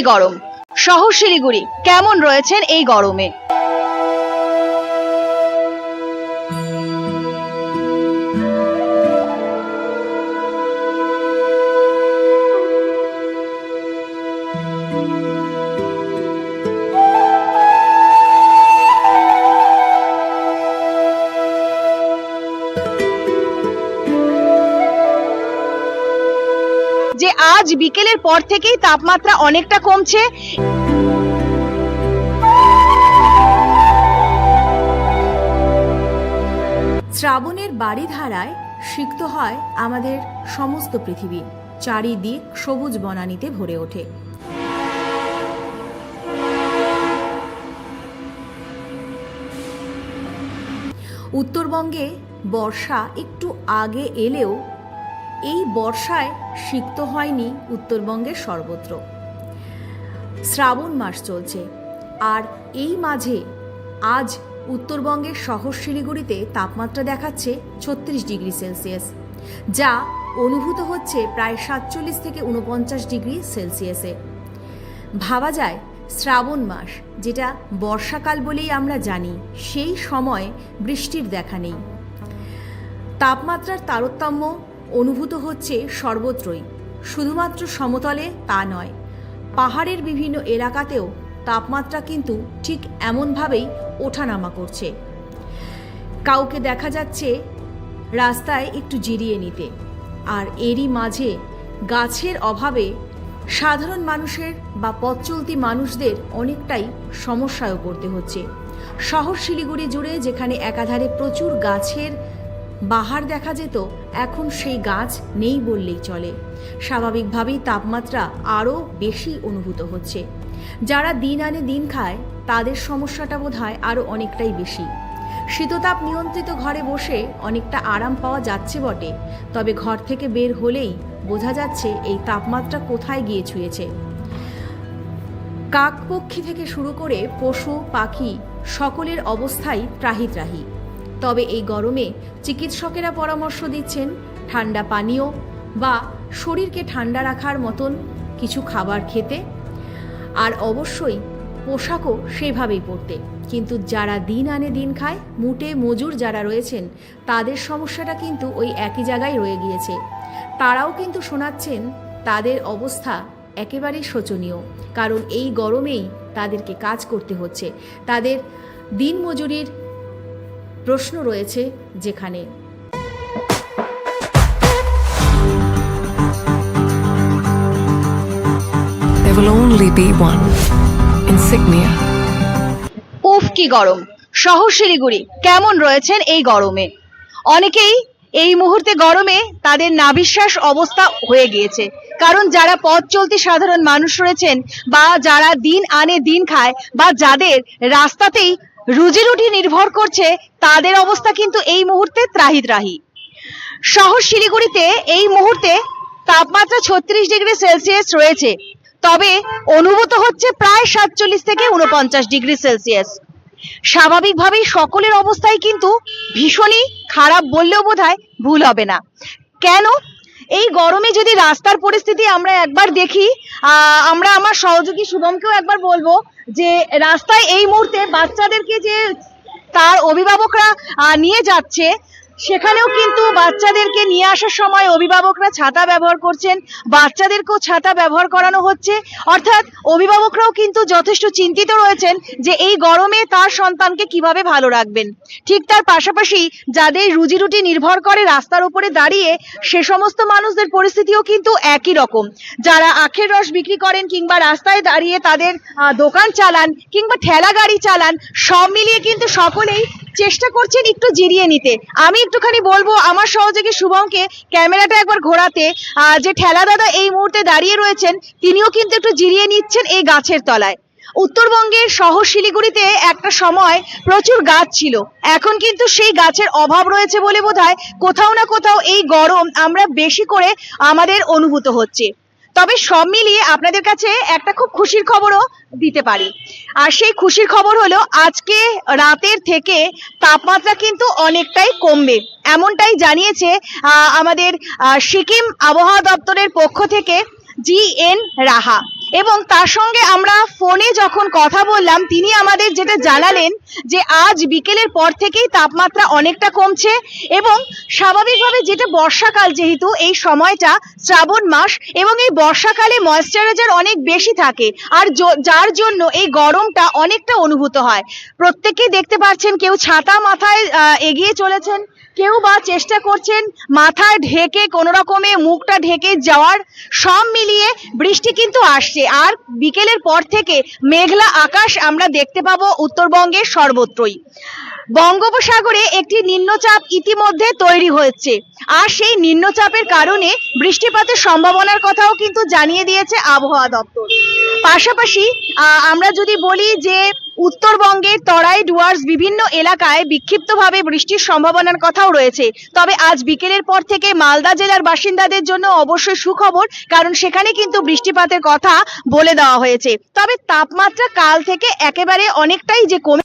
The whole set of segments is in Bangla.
কি গরম। শহর শিলিগুড়ি কেমন রয়েছেন এই গরমে? আজ বিকেলের পর থেকেই তাপমাত্রা অনেকটা কমছে। শ্রাবণের বাড়িধারায় সিক্ত হয় আমাদের সমস্ত পৃথিবী। চারিদিক সবুজ বনানীতে ভরে ওঠে। উত্তরবঙ্গে বর্ষা একটু আগে এলেও এই বর্ষায় সিক্ত হয়নি উত্তরবঙ্গের সর্বত্র। শ্রাবণ মাস চলছে, আর এই মাঝে আজ উত্তরবঙ্গের শহর শিলিগুড়িতে তাপমাত্রা দেখাচ্ছে ছত্রিশ ডিগ্রি সেলসিয়াস, যা অনুভূত হচ্ছে প্রায় সাতচল্লিশ থেকে উনপঞ্চাশ ডিগ্রি সেলসিয়াসে। ভাবা যায় শ্রাবণ মাস, যেটা বর্ষাকাল বলেই আমরা জানি, সেই সময় বৃষ্টির দেখা নেই। তাপমাত্রার তারতম্য অনুভূত হচ্ছে সর্বত্রই। শুধুমাত্র সমতলে তা নয়, পাহাড়ের বিভিন্ন এলাকাতেও তাপমাত্রা কিন্তু ঠিক এমনভাবেই ওঠানামা করছে। কাউকে দেখা যাচ্ছে রাস্তায় একটু জিরিয়ে নিতে, আর এরই মাঝে গাছের অভাবে সাধারণ মানুষের বা পথ চলতি মানুষদের অনেকটাই সমস্যায়ও পড়তে হচ্ছে। শহর শিলিগুড়ি জুড়ে যেখানে একাধারে প্রচুর গাছের বাহার দেখা যেত, এখন সেই গাছ নেই বললেই চলে। স্বাভাবিকভাবেই তাপমাত্রা আরও বেশি অনুভূত হচ্ছে। যারা দিন আনে দিন খায়, তাদের সমস্যাটা বোধ হয় আরও অনেকটাই বেশি। শীততাপ নিয়ন্ত্রিত ঘরে বসে অনেকটা আরাম পাওয়া যাচ্ছে বটে, তবে ঘর থেকে বের হলেই বোঝা যাচ্ছে এই তাপমাত্রা কোথায় গিয়ে ছুঁয়েছে। কাকপক্ষী থেকে শুরু করে পশু, পাখি, সকলের অবস্থাই ত্রাহি ত্রাহি তবে এই গরমে চিকিৎসকেরা পরামর্শ দিচ্ছেন ঠান্ডা পানীয় বা শরীরকে ঠান্ডা রাখার মতন কিছু খাবার খেতে। আর অবশ্যই পোশাকও সেভাবেই পরতে। কিন্তু যারা দিন আনে দিন খায়, মুটে মজুর যারা রয়েছেন, তাদের সমস্যাটা কিন্তু ওই একই জায়গায় রয়ে গিয়েছে। তারাও কিন্তু শোনাচ্ছেন, তাদের অবস্থা একেবারেই শোচনীয়। কারণ এই গরমেই তাদেরকে কাজ করতে হচ্ছে। তাদের দিন মজুরির প্রশ্ন রয়েছে যেখানে. উফ কি গরম। শহর শিলিগুড়ি কেমন রয়েছেন এই গরমে? অনেকেই এই মুহূর্তে গরমে তাদের নাবিশ্বাস অবস্থা হয়ে গিয়েছে। কারণ যারা পথ চলতি সাধারণ মানুষ রয়েছেন বা যারা দিন আনে দিন খায় বা যাদের রাস্তাতেই রুজি রুটি নির্ভর করছে তাদের অবস্থা কিন্তু এই মুহূর্তে ত্রাহি ত্রাহি। শহর শিলিগুড়িতে এই মুহূর্তে তাপমাত্রা ছত্রিশ ডিগ্রি সেলসিয়াস রয়েছে, তবে অনুভূত হচ্ছে প্রায় সাতচল্লিশ থেকে উনপঞ্চাশ ডিগ্রি সেলসিয়াস। স্বাভাবিকভাবেই সকলের অবস্থাই কিন্তু ভীষণই খারাপ বললেও বোধহয় ভুল হবে না। কেন? এই গরমে যদি রাস্তার পরিস্থিতি আমরা একবার দেখি আমরা আমার সহযোগী শুভমকেও একবার বলব যে রাস্তায় এই মুহূর্তে বাচ্চাদেরকে যে তার অভিভাবকরা নিয়ে যাচ্ছে সেখানেও কিন্তু বাচ্চাদেরকে নিয়ে আসার সময় অভিভাবকরা ছাতা ব্যবহার করছেন, বাচ্চাদেরকেও ছাতা ব্যবহার করানো হচ্ছে। অর্থাৎ অভিভাবকরাও কিন্তু যথেষ্ট চিন্তিত রয়েছেন যে এই গরমে তার সন্তানকে কীভাবে ভালো রাখবেন। ঠিক তার পাশাপাশি যাদের রুজি রুটি নির্ভর করে রাস্তার উপরে দাঁড়িয়ে, সে সমস্ত মানুষদের পরিস্থিতিও কিন্তু একই রকম। যারা আখের রস বিক্রি করেন কিংবা রাস্তায় দাঁড়িয়ে তাদের দোকান চালান কিংবা ঠেলা গাড়ি চালান, সব মিলিয়ে কিন্তু সকলেই চেষ্টা করছেন একটু জিরিয়ে নিতে। আমি একটুখানি বলব, আমার সহযোগী শুভমকে ক্যামেরাটা একবার ঘোরাতে যে ঠেলা দাদা এই মুহূর্তে দাঁড়িয়ে রয়েছেন, তিনিও কিন্তু একটু জিরিয়ে নিচ্ছেন এই গাছের তলায়। উত্তরবঙ্গের শহর শিলিগুড়িতে একটা সময় প্রচুর গাছ ছিল। এখন কিন্তু সেই গাছের অভাব রয়েছে বলে বোধহয় কোথাও না কোথাও এই গরম আমরা বেশি করে আমাদের অনুভূত হচ্ছে। তবে সব মিলিয়ে আপনাদের কাছে একটা খুব খুশির খবরও দিতে পারি। আর সেই খুশির খবর হলো, আজকে রাতের থেকে তাপমাত্রা কিন্তু অনেকটাই কমবে। এমনটাই জানিয়েছে আমাদের সিকিম আবহাওয়া দপ্তরের পক্ষ থেকে জি এন রাহা। এবং তার সঙ্গে আমরা ফোনে যখন কথা বললাম, তিনি আমাদের যেটা জানালেন যে, আজ বিকেলের পর থেকেই তাপমাত্রা অনেকটা কমছে এবং স্বাভাবিকভাবে যেটা বর্ষাকাল যেহেতু, এই সময়টা শ্রাবণ মাস এবং এই বর্ষাকালে ময়েশ্চারাইজার অনেক বেশি থাকে। আর যার জন্য এই গরমটা অনেকটা অনুভূত হয়। প্রত্যেকেই দেখতে পাচ্ছেন কেউ ছাতা মাথায় এগিয়ে চলেছেন। কেউ বা চেষ্টা করছেন মাথায় ঢেকে কোনো রকমে মুখটা ঢেকে যাওয়ার। সব মিলিয়ে বৃষ্টি কিন্তু আসছে। আর বিকেলের পর থেকে মেঘলা আকাশ আমরা দেখতে পাবো উত্তরবঙ্গের সর্বত্রই। বঙ্গোপসাগরে একটি নিম্নচাপ ইতিমধ্যে তৈরি হয়েছে। আর সেই নিম্নচাপের কারণে বৃষ্টিপাতের সম্ভাবনার কথাও কিন্তু জানিয়ে দিয়েছে আবহাওয়া দপ্তর। পাশাপাশি আমরা যদি বলি যে উত্তরবঙ্গের তরাই ডুয়ার্স বিভিন্ন এলাকায় বিক্ষিপ্তভাবে বৃষ্টির সম্ভাবনার কথাও রয়েছে। তবে আজ বিকেলের পর থেকে মালদা জেলার বাসিন্দাদের জন্য অবশ্যই সুখবর, কারণ সেখানে কিন্তু বৃষ্টিপাতের কথা বলে দেওয়া হয়েছে। তবে তাপমাত্রা কাল থেকে একেবারে অনেকটাই যে কমে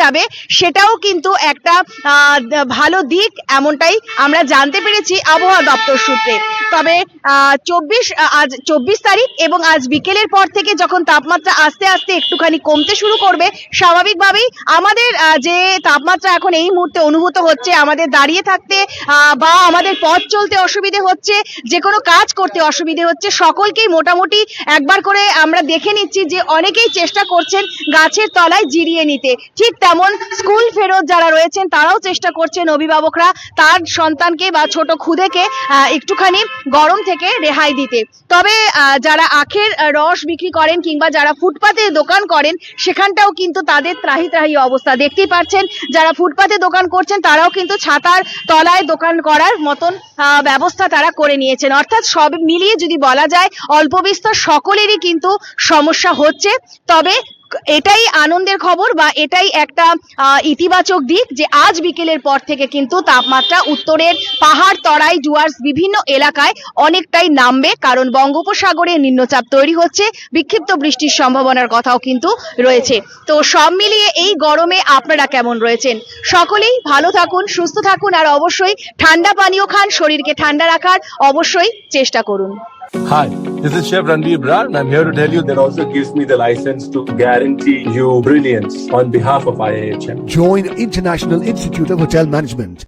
যাবে, সেটাও কিন্তু একটা ভালো দিক, এমনটাই আমরা জানতে পেরেছি আবহাওয়া দপ্তর সূত্রে। তবে চব্বিশ আজ চব্বিশ তারিখ এবং আজ বিকেলের পর থেকে যখন তাপমাত্রা আস্তে আস্তে একটুখানি কমতে শুরু করবে, স্বাভাবিকভাবেই আমাদের যে তাপমাত্রা এখন এই মুহূর্তে অনুভূত হচ্ছে, আমাদের দাঁড়িয়ে থাকতে বা আমাদের পথ চলতে অসুবিধে হচ্ছে, যে কোনো কাজ করতে অসুবিধে হচ্ছে, সকলকেই মোটামুটি একবার করে আমরা দেখে নিচ্ছি যে অনেকেই চেষ্টা করছেন গাছের তলায় জিরিয়ে নিতে। ঠিক তেমন স্কুল ফেরত যারা রয়েছেন, তারাও চেষ্টা করছেন অভিভাবকরা তার সন্তানকে বা ছোট খুদেকে একটুখানি গরম থেকে রেহাই দিতে। তবে যারা আখের রস বিক্রি করেন কিংবা যারা ফুটপাতে দোকান করেন, সেখানটাও কিন্তু তাদের ত্রাহি ত্রাহি অবস্থা। দেখতেই পাচ্ছেন, যারা ফুটপাতে দোকান করছেন, তারাও কিন্তু ছাতার তলায় দোকান করার মতন ব্যবস্থা তারা করে নিয়েছেন। অর্থাৎ সব মিলিয়ে যদি বলা যায়, অল্প বিস্তর সকলেরই কিন্তু সমস্যা হচ্ছে। তবে এটাই আনন্দের খবর বা এটাই একটা ইতিবাচক দিক যে আজ বিকেলের পর থেকে কিন্তু তাপমাত্রা উত্তরের পাহাড় তরাই ডুয়ার্স বিভিন্ন এলাকায় অনেকটাই নামবে। কারণ বঙ্গোপসাগরে নিম্নচাপ তৈরি হচ্ছে, বিক্ষিপ্ত বৃষ্টির সম্ভাবনার কথাও কিন্তু রয়েছে। তো সব মিলিয়ে এই গরমে আপনারা কেমন রয়েছেন? সকলেই ভালো থাকুন, সুস্থ থাকুন আর অবশ্যই ঠান্ডা পানীয় খান, শরীরকে ঠান্ডা রাখার অবশ্যই চেষ্টা করুন। Hi, this is Chef Ranveer Brar, and I'm here to tell you that also gives me the license to guarantee you brilliance on behalf of IIHM. Join International Institute of Hotel Management.